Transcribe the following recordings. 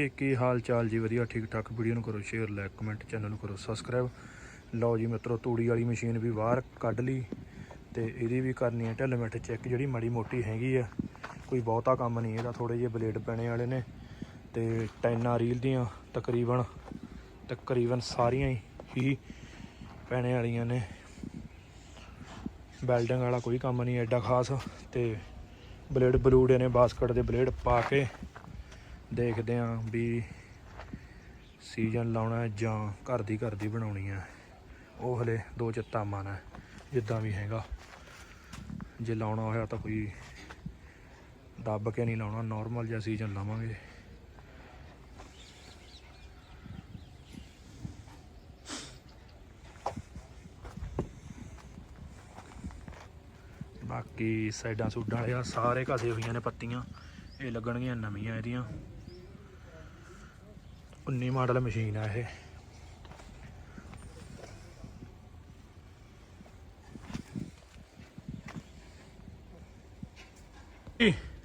ਇਹ ਕੀ ਹਾਲ ਚਾਲ ਜੀ? ਵਧੀਆ, ਠੀਕ ਠਾਕ। ਵੀਡੀਓ ਨੂੰ ਕਰੋ ਸ਼ੇਅਰ ਲਾਈਕ ਕਮੈਂਟ ਚੈਨਲ ਨੂੰ ਕਰੋ ਸਬਸਕ੍ਰਾਈਬ ਲਓ ਜੀ ਮਿੱਤਰੋ, ਤੂੜੀ ਵਾਲੀ ਮਸ਼ੀਨ ਵੀ ਬਾਹਰ ਕੱਢ ਲਈ ਤੇ ਇਹਦੀ ਵੀ ਕਰਨੀ ਹੈ ਢਿੱਲ ਚੈੱਕ ਜਿਹੜੀ ਮਾੜੀ ਮੋਟੀ ਹੈਗੀ ਆ। ਕੋਈ ਬਹੁਤਾ ਕੰਮ ਨਹੀਂ, ਇਹਦਾ ਥੋੜੇ ਜਿਹੇ ਬਲੇਡ ਪੈਣੇ ਵਾਲੇ ਨੇ ਤੇ ਟੈਨਾ ਰੀਲ ਦੀਆਂ ਤਕਰੀਬਨ ਤਕਰੀਬਨ ਸਾਰੀਆਂ ਹੀ ਪੈਣੇ ਵਾਲੀਆਂ ਨੇ। ਵੈਲਡਿੰਗ ਵਾਲਾ ਕੋਈ ਕੰਮ ਨਹੀਂ, ਐਡਾ ਖਾਸ। ਤੇ ਬਲੇਡ ਬਲੂਡ ਨੇ ਬਾਸਕਟ ਦੇ ਬਲੇਡ ਪਾ ਕੇ ਦੇਖਦੇ ਆਂ ਵੀ ਸੀਜ਼ਨ ਲਾਉਣਾ ਜਾਂ ਘਰ ਦੀ ਘਰ ਦੀ ਬਣਾਉਣੀ ਹੈ। ਉਹ ਹਲੇ ਦੋ ਚੱਤਾ ਮਨ ਹੈ, ਜਿੱਦਾਂ ਵੀ ਹੈਗਾ। ਜੇ ਲਾਉਣਾ ਹੋਇਆ ਤਾਂ ਕੋਈ ਦੱਬ ਕੇ ਨਹੀਂ ਲਾਉਣਾ ਨਾਰਮਲ ਜਿਹਾ ਸੀਜ਼ਨ ਲਾਵਾਂਗੇ। ਬਾਕੀ ਸਾਈਡਾਂ ਸੂਡਾਂ ਵਾਲੇ ਆ, ਸਾਰੇ ਘਸੇ ਹੋਈਆਂ ਨੇ ਪੱਤੀਆਂ। ਇਹ ਲੱਗਣਗੀਆਂ ਨਵੀਆਂ ਇਹਦੀਆਂ। 19 ਮਾਡਲ ਮਸ਼ੀਨ ਆ ਇਹ।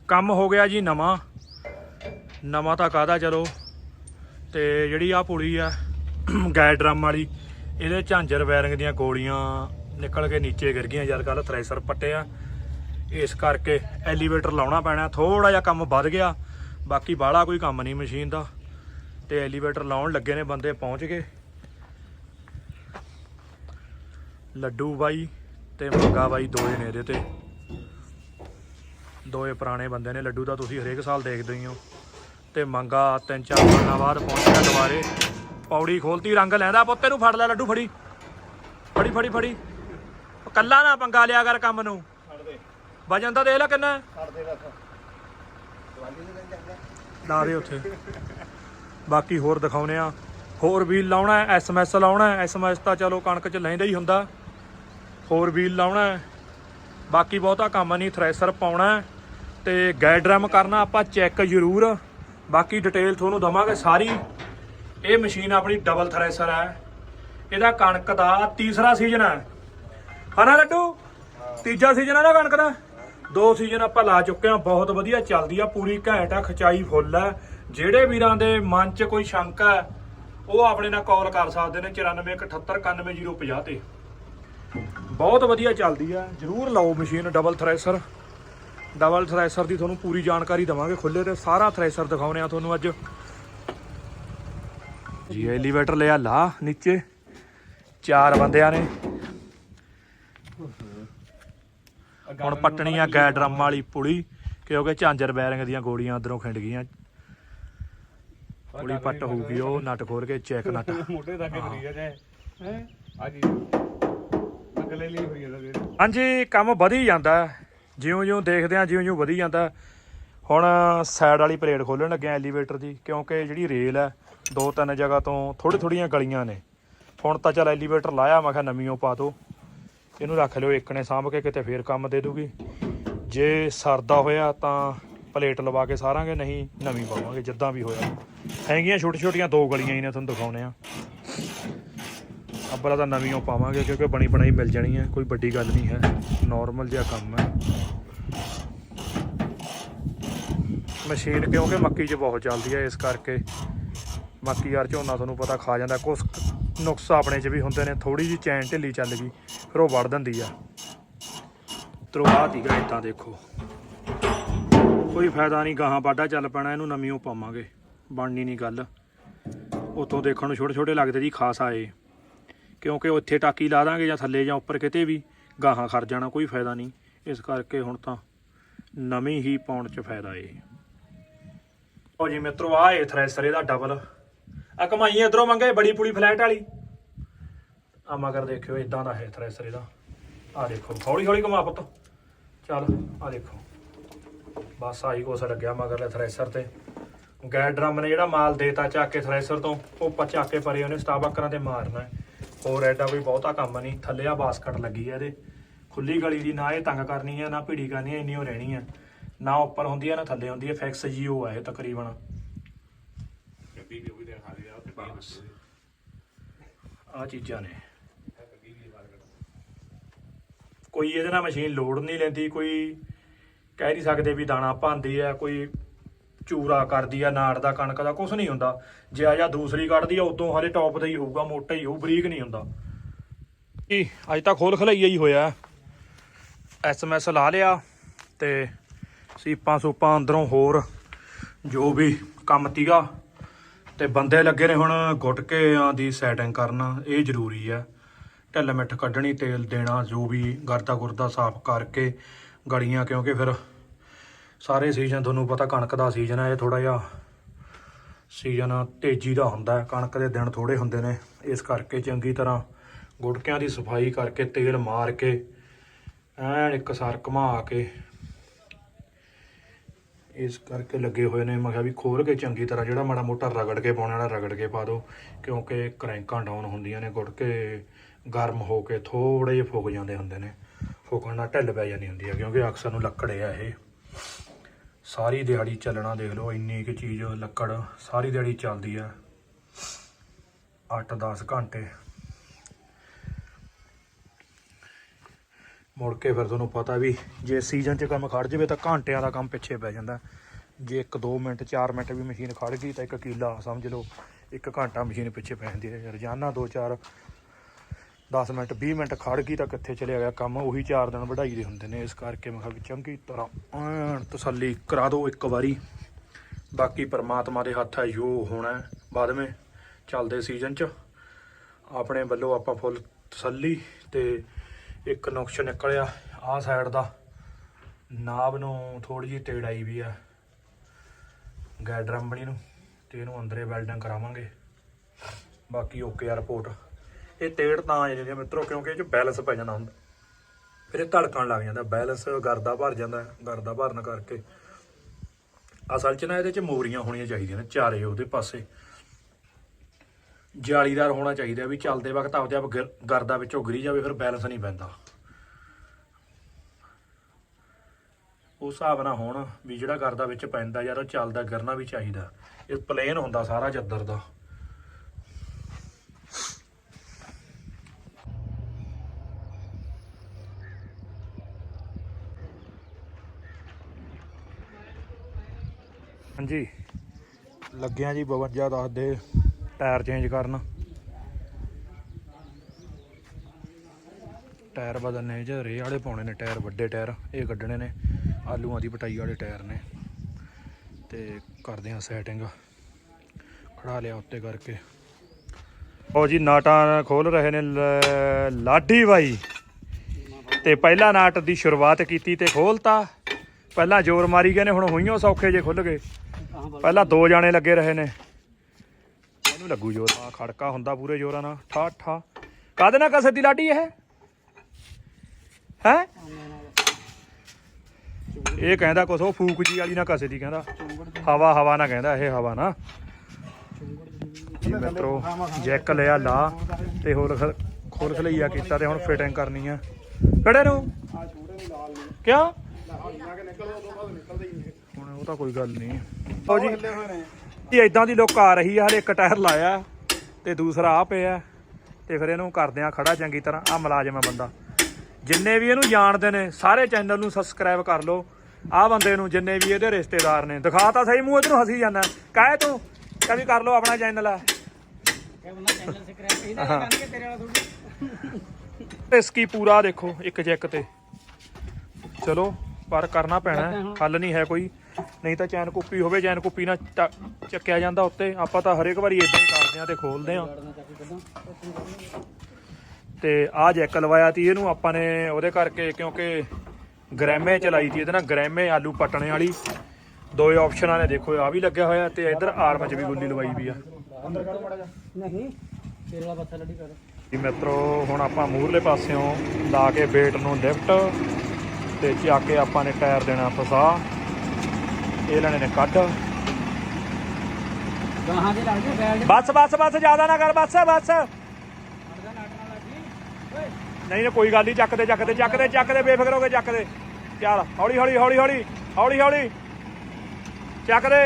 ਕੰਮ ਹੋ ਗਿਆ ਜੀ ਨਵਾਂ। ਨਵਾਂ ਤਾਂ ਕਾਹਦਾ ਚਲੋ। ਤੇ ਜਿਹੜੀ ਆ ਪੁਲੀ ਆ ਗੈਸ ਡਰਮ ਵਾਲੀ, ਇਹਦੇ ਝਾਂਜਰ ਵੈਰਿੰਗ ਦੀਆਂ ਗੋਲੀਆਂ ਨਿਕਲ ਕੇ ਨੀਚੇ ਗਿਰ ਗਈਆਂ ਜਦ ਕੱਲ ਥ੍ਰੈਸ਼ਰ ਪੱਟਿਆ ਇਸ ਕਰਕੇ ਐਲੀਵੇਟਰ ਲਾਉਣਾ ਪੈਣਾ ਥੋੜਾ ਜਿਹਾ ਕੰਮ ਵੱਧ ਗਿਆ, ਬਾਕੀ ਬਾਹਲਾ ਕੋਈ ਕੰਮ ਨਹੀਂ ਮਸ਼ੀਨ ਦਾ। ਤੇ ਐਲੀਵੇਟਰ ਲਾਉਣ ਲੱਗੇ ਨੇ ਬੰਦੇ ਪਹੁੰਚ ਗਏ। ਲੱਡੂ ਬਾਈ ਤੇ ਮੰਗਾ ਬਾਈ ਦੋਏ ਨੇ ਇਹਦੇ ਤੇ। ਦੋਏ ਪੁਰਾਣੇ ਬੰਦੇ ਨੇ ਲੱਡੂ ਤਾਂ ਤੁਸੀਂ ਹਰੇਕ ਸਾਲ ਦੇਖਦੇ ਹੀ ਹੋ। ਤੇ ਮੰਗਾ ਤਿੰਨ ਚਾਰ ਸਾਲਾਂ ਬਾਅਦ ਪਹੁੰਚਿਆ ਦੁਬਾਰੇ। ਪੌੜੀ ਖੋਲਤੀ ਰੰਗ ਲੈਂਦਾ ਪੁੱਤੇ ਨੂੰ ਫੜ ਲੈ ਲੱਡੂ ਫੜੀ। ਫੜੀ ਫੜੀ ਫੜੀ। ਕੱਲਾ ਨਾ ਪੰਗਾ ਲਿਆ ਕਰ ਕੰਮ ਨੂੰ। ਵਜਨ ਤਾਂ ਦੇਖ ਲੈ ਕਿੰਨਾ। ਲਾ ਦੇ ਉੱਥੇ। ਬਾਕੀ ਹੋਰ ਦਿਖਾਉਨੇ ਆ ਹੋਰ ਵੀਲ ਲਾਉਣਾ ਹੈ ਐਸਐਮਐਸ ਲਾਉਣਾ ਹੈ ਐਸਐਮਐਸ ਤਾਂ ਚਲੋ ਕਣਕ 'ਚ ਲੈਂਦਾ ਹੀ ਹੁੰਦਾ। ਹੋਰ ਵੀਲ ਲਾਉਣਾ ਬਾਕੀ ਬਹੁਤਾ ਕੰਮ ਨਹੀਂ ਥ੍ਰੈਸ਼ਰ ਪਾਉਣਾ ਹੈ ਤੇ ਗੈਸ ਡਰਮ ਕਰਨਾ ਆਪਾਂ ਚੈੱਕ ਜ਼ਰੂਰ। ਬਾਕੀ ਡਿਟੇਲ ਤੁਹਾਨੂੰ ਦਵਾਂਗੇ ਸਾਰੀ। ਇਹ ਮਸ਼ੀਨ ਆਪਣੀ ਡਬਲ ਥ੍ਰੈਸ਼ਰ ਹੈ। ਇਹਦਾ ਕਣਕ ਦਾ ਤੀਸਰਾ ਸੀਜ਼ਨ ਹੈ। ਹਨਾ ਲੱਡੂ? ਤੀਜਾ ਸੀਜ਼ਨ ਹੈ ਨਾ ਕਣਕ ਦਾ? ਦੋ ਸੀਜ਼ਨ ਆਪਾਂ ਲਾ ਚੁੱਕੇ ਹਾਂ, ਬਹੁਤ ਵਧੀਆ ਚੱਲਦੀ ਆ, ਪੂਰੀ ਘੈਂਟ ਆ, ਖਚਾਈ ਫੁੱਲ ਹੈ। ਜਿਹੜੇ ਵੀਰਾਂ ਦੇ ਮਨ 'ਚ ਕੋਈ ਸ਼ੰਕਾ ਹੈ, ਉਹ ਆਪਣੇ ਨਾਲ ਕਾਲ ਕਰ ਸਕਦੇ ਨੇ 9478891050 ਤੇ। ਬਹੁਤ ਵਧੀਆ ਚੱਲਦੀ ਆ। ਜਰੂਰ ਲਓ machine double thresher double thresher ਦੀ ਤੁਹਾਨੂੰ ਪੂਰੀ ਜਾਣਕਾਰੀ ਦਵਾਂਗੇ ਖੁੱਲੇ ਤੇ। ਸਾਰਾ ਥ੍ਰੈਸ਼ਰ ਦਿਖਾਉਨੇ ਆ ਤੁਹਾਨੂੰ ਅੱਜ। ਜੀ ਐਲੀਵੇਟਰ ਲਿਆ, ਲਾ ਨੀਚੇ। ਚਾਰ ਬੰਦਿਆਂ ਨੇ। ਹੁਣ ਪੱਟਣੀ ਆ ਗੈਡਰਮ ਵਾਲੀ ਪੁਲੀ, ਕਿਉਂਕਿ ਝਾਂਜਰ ਬੈਰਿੰਗ ਦੀਆਂ ਗੋਲੀਆਂ ਅੰਦਰੋਂ ਖਿੰਡ ਗਈਆਂ। ਪੁਲੀ ਪੱਟ ਹੋਊਗੀ ਉਹ ਨਟ ਖੋਲ ਕੇ ਚੈੱਕ ਨਟ। ਮੋਢੇ ਤੱਕ ਫਰੀ ਹੈ ਹੈ? ਆ ਅਗਲੇ ਲਈ ਹੋਈ ਤਾਂ ਹਾਂਜੀ ਕੰਮ ਵਧੀ ਜਾਂਦਾ। ਜਿਉਂ-ਜਿਉਂ ਦੇਖਦੇ ਆ ਜਿਉਂ-ਜਿਉਂ ਵਧੀ ਜਾਂਦਾ। ਹੁਣ ਸਾਈਡ ਵਾਲੀ ਪਲੇਟ ਖੋਲਣ ਲੱਗੇ ਆ ਐਲੀਵੇਟਰ ਦੀ ਕਿਉਂਕਿ ਜਿਹੜੀ ਰੇਲ ਹੈ ਦੋ ਤਿੰਨ ਜਗ੍ਹਾ ਤੋਂ ਥੋੜੀ ਥੋੜੀਆਂ ਗਲੀਆਂ ਨੇ। ਹੁਣ ਤਾਂ ਚੱਲ ਐਲੀਵੇਟਰ ਲਾਇਆ ਮੈਂ ਕਿਹਾ ਨਵੀਂ ਪਾ ਦੋ। ਇਹਨੂੰ ਰੱਖ ਲਿਓ ਇੱਕ ਨੇ ਸਾਂਭ ਕੇ ਕਿਤੇ ਫੇਰ ਕੰਮ ਦੇ ਦੂਗੀ। ਜੇ ਸਰਦਾ ਹੋਇਆ ਤਾਂ ਪਲੇਟ ਲਵਾ ਕੇ ਸਾਰਾਂਗੇ, ਨਹੀਂ ਨਵੀਂ ਪਾਵਾਂਗੇ, ਜਿੱਦਾਂ ਵੀ ਹੋਇਆ। ਹੈਗੀਆਂ ਛੋਟੀ ਛੋਟੀਆਂ ਦੋ ਗਲੀਆਂ ਹੀ ਨੇ, ਤੁਹਾਨੂੰ ਦਿਖਾਉਣੇ ਆ। ਅੱਬਲਾ ਤਾਂ ਨਵੀਂ ਉਹ ਪਾਵਾਂਗੇ, ਕਿਉਂਕਿ ਬਣੀ ਬਣਾਈ ਮਿਲ ਜਾਣੀ ਹੈ, ਕੋਈ ਵੱਡੀ ਗੱਲ ਨਹੀਂ ਹੈ। ਨਾਰਮਲ ਜਿਹਾ ਕੰਮ ਹੈ। ਮਸ਼ੀਨ ਕਿਉਂਕਿ ਮੱਕੀ 'ਚ ਬਹੁਤ ਚੱਲਦੀ ਹੈ, ਇਸ ਕਰਕੇ ਮੱਕੀ ਯਾਰ ਝੋਨਾ ਤੁਹਾਨੂੰ ਪਤਾ ਖਾ ਜਾਂਦਾ, ਕੁਛ ਨੁਕਸ ਆਪਣੇ 'ਚ ਵੀ ਹੁੰਦੇ ਨੇ ਥੋੜੀ ਜਿਹੀ ਚੈਨ ਢਿੱਲੀ ਚੱਲ ਗਈ, ਫਿਰ ਉਹ ਵੜ ਦਿੰਦੀ ਆ। ਤਰਵਾ ਦੀਗਾ ਇਦਾਂ ਦੇਖੋ। ਕੋਈ ਫਾਇਦਾ ਨਹੀਂ, ਗਾਹਾਂ ਵਾਢਾ ਚੱਲ ਪੈਣਾ, ਇਹਨੂੰ ਨਵੀਂ ਪਾਵਾਂਗੇ। ਬਣਨੀ ਨਹੀਂ ਗੱਲ। ਉਤੋਂ ਦੇਖਣ ਨੂੰ ਛੋਟੇ ਛੋਟੇ ਲੱਗਦੇ ਜੀ ਖਾਸ ਆਏ। ਕਿਉਂਕਿ ਉੱਥੇ ਟਾਕੀ ਲਾ ਦਾਂਗੇ ਜਾਂ ਥੱਲੇ ਜਾਂ ਉੱਪਰ ਕਿਤੇ ਵੀ, ਗਾਹਾਂ ਖਰ ਜਾਣਾ, ਕੋਈ ਫਾਇਦਾ ਨਹੀਂ। ਇਸ ਕਰਕੇ ਹੁਣ ਤਾਂ ਨਵੀਂ ਹੀ ਪਾਉਣ 'ਚ ਫਾਇਦਾ ਏ। ਉਹ ਜੀ ਮਿੱਤਰੋ ਆ ਏ ਥ੍ਰੈਸ਼ਰ ਇਹਦਾ ਡਬਲ ਆ ਕਮਾਈ ਇਧਰੋਂ ਮੰਗੇ, ਬੜੀ ਪੂਰੀ ਫਲੈਟ ਵਾਲੀ। ਆ ਮਗਰ ਦੇਖਿਓ ਇਦਾਂ ਦਾ ਹੈ ਥ੍ਰੈਸ਼ਰ ਇਹਦਾ ਆ ਦੇਖੋ ਹੌਲੀ ਹੌਲੀ ਘੁਮਾ ਪੁੱਤ। ਚੱਲ ਆ ਦੇਖੋ। ਬਸ ਆਹੀ ਕੁਛ ਲੱਗਿਆ ਮਗਰਲੇ ਥ੍ਰੈਸ਼ਰ ਤੇ। ਗੈਸ ਡਰਮ ਨੇ ਜਿਹੜਾ ਮਾਲ ਦੇਤਾ ਚੱਕ ਕੇ ਥ੍ਰੈਸ਼ਰ ਤੋਂ ਉਹ ਪਾ ਚੱਕ ਕੇ ਪਰੇ ਉਹਨੇ ਸਟਾਬਕਰਾਂ ਤੇ ਮਾਰਨਾ ਹੈ। ਹੋਰ ਐਡਾ ਕੋਈ ਬਹੁਤਾ ਕੰਮ ਨਹੀਂ ਥੱਲੇ ਆ ਬਾਸਕਟ ਲੱਗੀ ਹੈ ਇਹਦੇ। ਖੁੱਲੀ ਗਲੀ ਦੀ ਨਾ ਇਹ ਤੰਗ ਕਰਨੀ ਹੈ ਨਾ ਭੀੜੀ ਕਰਨੀ ਹੈ ਇੰਨੀ ਹੋ ਰਹਿਣੀ ਹੈ ਨਾ ਉੱਪਰ ਹੁੰਦੀ ਹੈ ਨਾ ਥੱਲੇ ਹੁੰਦੀ ਹੈ ਫਿਕਸ ਜੀ ਉਹ ਹੈ ਇਹ ਤਕਰੀਬਨ। ਆ ਆ ਚੀਜ਼ਾਂ ਨੇ। ਕੋਈ ਇਹਦੇ ਨਾਲ ਮਸ਼ੀਨ ਲੋਡ ਨਹੀਂ ਲੈਂਦੀ ਕੋਈ ਕਹਿ ਨਹੀਂ ਸਕਦੇ ਵੀ ਦਾਣਾ ਭਾਂਦੀ ਹੈ ਕੋਈ ਚੂਰਾ ਕਰਦੀ ਆ, ਨਾੜ ਦਾ ਕਣਕ ਦਾ ਕੁਝ ਨਹੀਂ ਹੁੰਦਾ। ਜੇ ਆ ਜਾਂ ਦੂਸਰੀ ਕੱਢਦੀ ਆ, ਉਦੋਂ ਹਰੇ ਟੌਪ ਦਾ ਹੀ ਹੋਊਗਾ, ਮੋਟਾ ਹੀ ਹੋਊ, ਬਰੀਕ ਨਹੀਂ ਹੁੰਦਾ। ਜੀ, ਅੱਜ ਤਾਂ ਖੋਲ ਖਲਈਆ ਹੀ ਹੋਇਆ। ਐਸਐਮਐਸ ਲਾ ਲਿਆ ਤੇ ਸੀਪਾਂ ਸੂਪਾਂ ਅੰਦਰੋਂ ਹੋਰ ਜੋ ਵੀ ਕੰਮ ਤੀਗਾ। ਤੇ ਬੰਦੇ ਲੱਗੇ ਨੇ ਹੁਣ ਗੁਟਕਿਆਂ ਦੀ ਸੈਟਿੰਗ ਕਰਨਾ, ਇਹ ਜ਼ਰੂਰੀ ਆ। ਢਿੱਲ ਮਿੱਠ ਕੱਢਣੀ, ਤੇਲ ਦੇਣਾ, ਜੋ ਵੀ ਗਰਦਾ ਗੁਰਦਾ ਸਾਫ਼ ਕਰਕੇ ਗਲੀਆਂ ਕਿਉਂਕਿ ਫਿਰ ਸਾਰੇ ਸੀਜ਼ਨ ਤੁਹਾਨੂੰ ਪਤਾ ਕਣਕ ਦਾ ਸੀਜ਼ਨ ਹੈ, ਇਹ ਥੋੜਾ ਜਿਹਾ ਸੀਜ਼ਨ ਤੇਜ਼ੀ ਦਾ ਹੁੰਦਾ ਕਣਕ ਦੇ ਦਿਨ ਥੋੜੇ ਹੁੰਦੇ ਨੇ। ਇਸ ਕਰਕੇ ਚੰਗੀ ਤਰ੍ਹਾਂ ਗੁਟਕਿਆਂ ਦੀ ਸਫ਼ਾਈ ਕਰਕੇ ਤੇਲ ਮਾਰ ਕੇ, ਐਨ ਇੱਕ ਸਾਰ ਘੁਮਾ ਕੇ ਇਸ ਕਰਕੇ ਲੱਗੇ ਹੋਏ ਨੇ। ਮੈਂ ਕਿਹਾ ਵੀ ਖੋਲ ਕੇ ਚੰਗੀ ਤਰ੍ਹਾਂ ਜਿਹੜਾ ਮਾੜਾ ਮੋਟਾ ਰਗੜ ਕੇ ਪਾਉਣਾ ਵਾਲਾ ਰਗੜ ਕੇ ਪਾ ਦਿਓ, ਕਿਉਂਕਿ ਕਰੈਂਕਾਂ ਡਾਊਨ ਹੁੰਦੀਆਂ ਨੇ, ਗੁਟਕੇ ਗਰਮ ਹੋ ਕੇ ਥੋੜੇ ਜਿਹੇ ਫੁੱਕ ਜਾਂਦੇ ਹੁੰਦੇ ਨੇ। ਫੁੱਕਣ ਨਾਲ ਢਿੱਲ ਪੈ ਜਾਂਦੀ ਹੁੰਦੀ ਹੈ ਕਿਉਂਕਿ ਅਕਸਰ ਨੂੰ ਲੱਕੜੇ ਆ ਇਹ। ਸਾਰੀ ਦਿਹਾੜੀ ਚੱਲਣਾ ਦੇਖ ਲਓ, ਇੰਨੀ ਕੁ ਚੀਜ਼, ਲੱਕੜ, ਸਾਰੀ ਦਿਹਾੜੀ ਚੱਲਦੀ ਆ। 8-10 ਘੰਟੇ। ਮੁੜ ਕੇ ਫਿਰ ਤੁਹਾਨੂੰ ਪਤਾ ਵੀ ਜੇ ਸੀਜ਼ਨ 'ਚ ਕੰਮ ਖੜ ਜਾਵੇ ਤਾਂ ਘੰਟਿਆਂ ਦਾ ਕੰਮ ਪਿੱਛੇ ਪੈ ਜਾਂਦਾ। ਜੇ 1-2 ਮਿੰਟ 4 ਮਿੰਟ ਵੀ ਮਸ਼ੀਨ ਖੜ ਗਈ ਤਾਂ ਇੱਕ ਕਿਲਾ, ਸਮਝ ਲਓ, ਇੱਕ ਘੰਟਾ ਮਸ਼ੀਨ ਪਿੱਛੇ ਪੈ ਜਾਂਦੀ ਹੈ ਰੋਜ਼ਾਨਾ 2-4 10 ਮਿੰਟ 20 ਮਿੰਟ ਖੜ ਗਈ ਤਾਂ ਕਿੱਥੇ ਚਲਿਆ ਗਿਆ ਕੰਮ? ਉਹੀ 4 ਦਿਨ ਵਢਾਈ ਦੇ ਹੁੰਦੇ ਨੇ। ਇਸ ਕਰਕੇ ਮੈਂ ਕਿਹਾ ਵੀ ਚੰਗੀ ਤਰ੍ਹਾਂ ਐਨ ਤਸੱਲੀ ਕਰਾ ਦਿਓ ਇੱਕ ਵਾਰੀ। ਬਾਕੀ ਪਰਮਾਤਮਾ ਦੇ ਹੱਥ ਹੈ ਜੋ ਹੋਣਾ ਹੈ। ਬਾਅਦ ਵਿੱਚ ਚੱਲਦੇ ਸੀਜ਼ਨ 'ਚ। ਆਪਣੇ ਵੱਲੋਂ ਆਪਾਂ ਫੁੱਲ ਤਸੱਲੀ ਤੇ ਇੱਕ ਨੁਕਸ ਨਿਕਲਿਆ। ਆਹ ਸਾਈਡ ਦਾ ਨਾਬ ਨੂੰ ਥੋੜੀ ਜਿਹੀ ਤੇੜ ਆਈ ਵੀ ਆ। ਗੈਡ ਰੰਬਣੀ ਨੂੰ ਤੇ ਇਹਨੂੰ ਅੰਦਰੇ ਵੈਲਡਿੰਗ ਕਰਾਵਾਂਗੇ। ਬਾਕੀ ਓਕੇ ਆ ਰਿਪੋਰਟ ਇਹ ਤੇੜ ਤਾਂ ਆ ਜਾਂਦੀ ਆ ਮਿੱਤਰੋ, ਕਿਉਂਕਿ ਇਹ ਚ ਬੈਲੈਂਸ ਪੈ ਜਾਂਦਾ ਹੁੰਦਾ। ਫਿਰ ਇਹ ਧੜਕਣ ਲੱਗ ਜਾਂਦਾ ਬੈਲੈਂਸ ਗਰਦਾ ਭਰ ਜਾਂਦਾ, ਗਰਦਾ ਭਰਨ ਕਰਕੇ। ਅਸਲ 'ਚ ਨਾ ਇਹਦੇ 'ਚ ਮੋਰੀਆਂ ਹੋਣੀਆਂ ਚਾਹੀਦੀਆਂ ਨੇ, ਚਾਰੇ ਉਹਦੇ ਪਾਸੇ। ਜਾਲੀਦਾਰ ਹੋਣਾ ਚਾਹੀਦਾ ਵੀ ਚੱਲਦੇ ਵਕਤ ਆਪਦੇ ਆਪ ਗਿਰ- ਗਰਦਾ ਵਿੱਚੋਂ ਗਿਰੀ ਜਾਵੇ, ਫਿਰ ਬੈਲੈਂਸ ਨਹੀਂ ਪੈਂਦਾ। ਉਸ ਹਿਸਾਬ ਨਾਲ ਹੋਣ ਵੀ ਜਿਹੜਾ ਗਰਦਾ ਵਿੱਚ ਪੈਂਦਾ ਯਾਰ, ਉਹ ਚੱਲਦਾ, ਗਿਰਨਾ ਵੀ ਚਾਹੀਦਾ। ਇਹ ਪਲੇਨ ਹੁੰਦਾ ਸਾਰਾ ਚੱਦਰ ਦਾ। ਹਾਂਜੀ। ਲੱਗਿਆ ਜੀ 52 ਦੱਸ ਦੇ ਟਾਇਰ ਚੇਂਜ ਕਰਨ। ਟਾਇਰ ਬਦਲਨੇ ਜ ਰੇ ਵਾਲੇ ਪਾਉਣੇ ਨੇ ਟਾਇਰ, ਵੱਡੇ ਟਾਇਰ, ਇਹ ਕੱਢਣੇ ਨੇ। ਆਲੂਆਂ ਦੀ ਪਟਾਈ ਵਾਲੇ ਟਾਇਰ ਨੇ। ਤੇ ਕਰਦੇ ਆ ਸੈਟਿੰਗ ਖੜਾ ਲਿਆ ਉੱਤੇ ਕਰਕੇ। ਉਹ ਜੀ, ਨਾਟਾਂ ਖੋਲ ਰਹੇ ਨੇ ਲ- ਲਾਡੀ ਬਾਈ। ਤੇ ਪਹਿਲਾ ਨਾਟ ਦੀ ਸ਼ੁਰੂਆਤ ਕੀਤੀ ਤੇ ਖੋਲਤਾ। ਪਹਿਲਾਂ ਜ਼ੋਰ ਮਾਰੀ ਗਏ ਨੇ, ਹੁਣ ਹੋਈਓ ਸੌਖੇ ਜੇ ਖੁੱਲ ਗਏ। ਪਹਿਲਾਂ ਦੋ ਜਾਣੇ ਲੱਗੇ ਰਹੇ ਨੇ। ਇਹਨੂੰ ਲੱਗੂ ਜ਼ੋਰ ਆ ਖੜਕਾ ਹੁੰਦਾ ਪੂਰੇ ਜ਼ੋਰਾਂ ਨਾਲ। ਠਾ ਠਾ। ਕਾਦੇ ਨਾਲ ਕਸੇ ਦੀ ਲਾਡੀ ਇਹ? ਹੈ? ਇਹ ਕਹਿੰਦਾ ਕੁਛ, ਉਹ ਫੂਕ ਜੀ ਵਾਲੀ ਨਾ ਕਸੇ ਦੀ ਕਹਿੰਦਾ। ਹਵਾ ਹਵਾ ਨਾ ਕਹਿੰਦਾ ਇਹ ਹਵਾ ਨਾ। ਜੀ ਮਿੱਤਰੋ, ਜੈਕ ਲਿਆ ਲਾ ਤੇ ਹੋਰ ਖ- ਖੋਲ ਕੀਤਾ ਤੇ ਹੁਣ ਫਿਟਿੰਗ ਕਰਨੀ ਆ। ਕਿਹੜੇ ਨੂੰ? ਕਿਉਂ ਉਹ ਤਾਂ ਕੋਈ ਗੱਲ ਨਹੀਂ। ਲਓ ਜੀ। ਇਹ ਇਦਾਂ ਦੀ ਲੁੱਕ ਆ ਰਹੀ ਆ ਹਲੇ ਇੱਕ ਟਾਇਰ ਲਾਇਆ ਤੇ ਦੂਸਰਾ ਆ ਪਿਆ ਤੇ ਫਿਰ ਇਹਨੂੰ ਕਰਦੇ ਆ ਖੜਾ ਚੰਗੀ ਤਰ੍ਹਾਂ। ਆ ਮੁਲਾਜ਼ਮ ਆ ਬੰਦਾ। ਜਿੰਨੇ ਵੀ ਇਹਨੂੰ ਜਾਣਦੇ ਨੇ ਸਾਰੇ ਚੈਨਲ ਨੂੰ ਸਬਸਕ੍ਰਾਈਬ ਕਰ ਲਓ। ਆ ਬੰਦੇ ਨੂੰ ਜਿੰਨੇ ਵੀ ਇਹਦੇ ਰਿਸ਼ਤੇਦਾਰ ਨੇ। ਦਿਖਾ ਤਾਂ ਸਹੀ ਮੂੰਹ ਇਧਰੋਂ ਹਸੀ ਜਾਂਦਾ। ਕਾਹੇ ਤੂੰ ਕਵੀ ਕਰ ਲਓ ਆਪਣਾ ਚੈਨਲ ਆ। ਰਿਸਕੀ ਪੂਰਾ ਦੇਖੋ ਇੱਕ ਚੈੱਕ ਤੇ। ਚਲੋ ਪਰ ਕਰਨਾ ਪੈਣਾ ਹੱਲ ਨਹੀਂ ਹੈ ਕੋਈ। ਨਹੀਂ ਤਾਂ ਚੈਨ ਕੁੱਪੀ ਹੋਵੇ ਚੈਨ ਕੁੱਪੀ ਨਾਲ ਚ- ਚੱਕਿਆ ਜਾਂਦਾ ਉੱਤੇ। ਆਪਾਂ ਤਾਂ ਹਰੇਕ ਵਾਰੀ ਇਦਾਂ ਹੀ ਕਰਦੇ ਆ ਤੇ ਖੋਲਦੇ ਆ ਤੇ ਆ ਜੈਕ ਲਵਾਇਆ ਤੀ ਇਹਨੂੰ ਆਪਾਂ ਨੇ ਉਹਦੇ ਕਰਕੇ ਕਿਉਂਕਿ ਗ੍ਰੈਮੇ ਚਲਾਈ ਤੀ ਇਹਦੇ ਨਾਲ ਗ੍ਰੈਮੇ ਆਲੂ ਪਟਣੇ ਵਾਲੀ। ਦੋ ਆਪਸ਼ਨਾਂ ਨੇ ਦੇਖੋ ਆ ਵੀ ਲੱਗਿਆ ਹੋਇਆ ਤੇ ਇੱਧਰ ਆਰਮ 'ਚ ਵੀ ਗੁੱਲੀ ਲਵਾਈ ਵੀ ਆ। ਨਹੀਂ ਤੇਰੇ ਵਾਲਾ ਬੱਥਾ ਲੱਡੀ ਕਰ। ਜੀ ਮਿੱਤਰੋ ਹੁਣ ਆਪਾਂ ਮੂਹਰਲੇ ਪਾਸਿਓਂ ਲਾ ਕੇ ਵੇਟ ਨੂੰ ਲਿਫਟ ਤੇ ਚੱਕ ਕੇ ਆਪਾਂ ਨੇ ਟਾਇਰ ਦੇਣਾ ਫਸਾ। ਇਹ ਲੈਣੇ ਨੇ ਕੱਢ ਗਾਹਾਂ ਦੇ ਲੱਗ ਬੈਲਟ। ਬਸ ਬਸ ਬਸ ਜ਼ਿਆਦਾ ਨਾ ਕਰ ਬਸ ਬਸ। ਨਹੀਂ ਨਾ ਕੋਈ ਗੱਲ ਨਹੀਂ ਚੱਕਦੇ ਚੱਕਦੇ ਚੱਕਦੇ ਚੱਕਦੇ ਬੇਫਿਕਰ ਹੋ ਕੇ ਚੱਕਦੇ ਚੱਲ ਹੌਲੀ ਹੌਲੀ ਹੌਲੀ ਹੌਲੀ ਹੌਲੀ ਹੌਲੀ। ਚੱਕਦੇ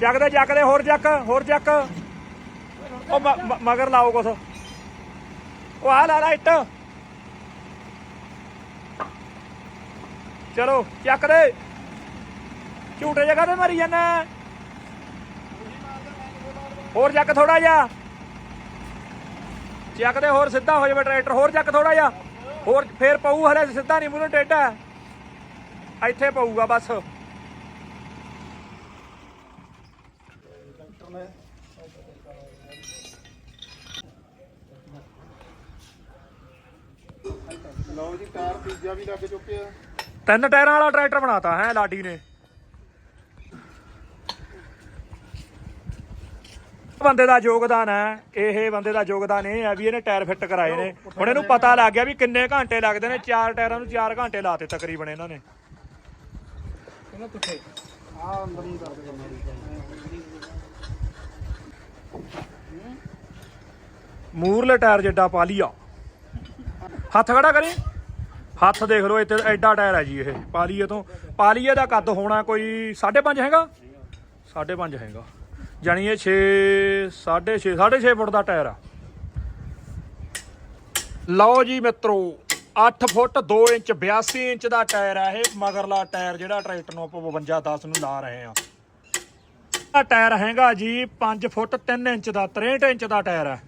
ਚੱਕਦੇ ਚੱਕਦੇ ਹੋਰ ਚੱਕ ਹੋਰ ਚੱਕ। ਉਹ ਮਗਰ ਲਾਓ ਕੁਛ। ਉਹ ਆ ਲਾ ਲਾ ਇੱਟ। ਚਲੋ ਚੱਕ ਦੇ। ਝੂਟੇ ਜਗ੍ਹਾ ਤੇ ਮਾਰੀ ਜਾਂਦਾ। ਹੋਰ ਜੱਕ ਥੋੜਾ ਜਿਹਾ। ਚੱਕ ਦੇ ਹੋਰ ਸਿੱਧਾ ਹੋ ਜਾਵੇ ਟਰੈਕਟਰ ਹੋਰ ਜੱਕ ਥੋੜਾ ਜਿਹਾ। ਹੋਰ ਫੇਰ ਪਊ ਹਲੇ ਸਿੱਧਾ ਨਹੀਂ ਮੂਹਰੇ ਟੇਢਾ ਹੈ। ਇੱਥੇ ਪਊਗਾ ਬਸ। ਲਓ ਜੀ ਕਾਰ ਤੀਜਾ ਵੀ ਲੱਗ ਚੁੱਕਿਆ। ਤਿੰਨ ਟਾਇਰਾਂ ਵਾਲਾ ਟਰੈਕਟਰ ਬਣਾਤਾ ਹੈ ਲਾਡੀ ਨੇ। ਬੰਦੇ ਦਾ ਯੋਗਦਾਨ ਹੈ, ਇਹ ਬੰਦੇ ਦਾ ਯੋਗਦਾਨ ਇਹ ਹੈ ਵੀ ਇਹਨੇ ਟਾਇਰ ਫਿੱਟ ਕਰਾਏ ਨੇ। ਹੁਣ ਇਹਨੂੰ ਪਤਾ ਲੱਗ ਗਿਆ ਵੀ ਕਿੰਨੇ ਘੰਟੇ ਲੱਗਦੇ ਨੇ, ਚਾਰ ਟਾਇਰਾਂ ਨੂੰ 4 ਘੰਟੇ ਲਾਤੇ ਤਕਰੀਬਨ ਇਹਨਾਂ ਨੇ। ਕਿਹਨਾਂ ਪੁੱਛੇ ਆ ਅੰਦਰ ਹੀ ਕਰ ਦੇ ਮੂਰਲੇ ਟਾਇਰ ਜਿੱਡਾ ਪਾ ਲਿਆ ਹੱਥ ਖੜਾ ਕਰੀ। ਹੱਥ ਦੇਖ ਲਓ, ਇੱਥੇ ਐਡਾ ਟਾਇਰ ਹੈ ਜੀ ਇਹ। ਪਾਲੀਏ ਤੋਂ। ਪਾਲੀਏ ਦਾ ਕੱਦ ਹੋਣਾ ਕੋਈ 5.5 ਹੈਗਾ? 5.5 ਹੈਗਾ। ਜਾਣੀ ਇਹ 6 6.5 6.5 ਫੁੱਟ ਦਾ ਟਾਇਰ ਆ। ਲਓ ਜੀ ਮਿੱਤਰੋ 8 ਫੁੱਟ 2 ਇੰਚ 82 ਇੰਚ ਦਾ ਟਾਇਰ ਆ ਇਹ, ਮਗਰਲਾ ਟਾਇਰ ਜਿਹੜਾ ਟਰੈਕਟਰ ਨੂੰ ਆਪਾਂ 52 10 ਨੂੰ ਲਾ ਰਹੇ ਆ ਆ ਟਾਇਰ ਹੈਗਾ ਜੀ 5 ਫੁੱਟ 3 ਇੰਚ ਦਾ 63 ਇੰਚ ਦਾ ਟਾਇਰ ਹੈ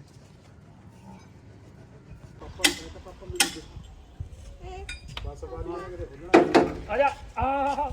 ਆ ਜਾ ਆ।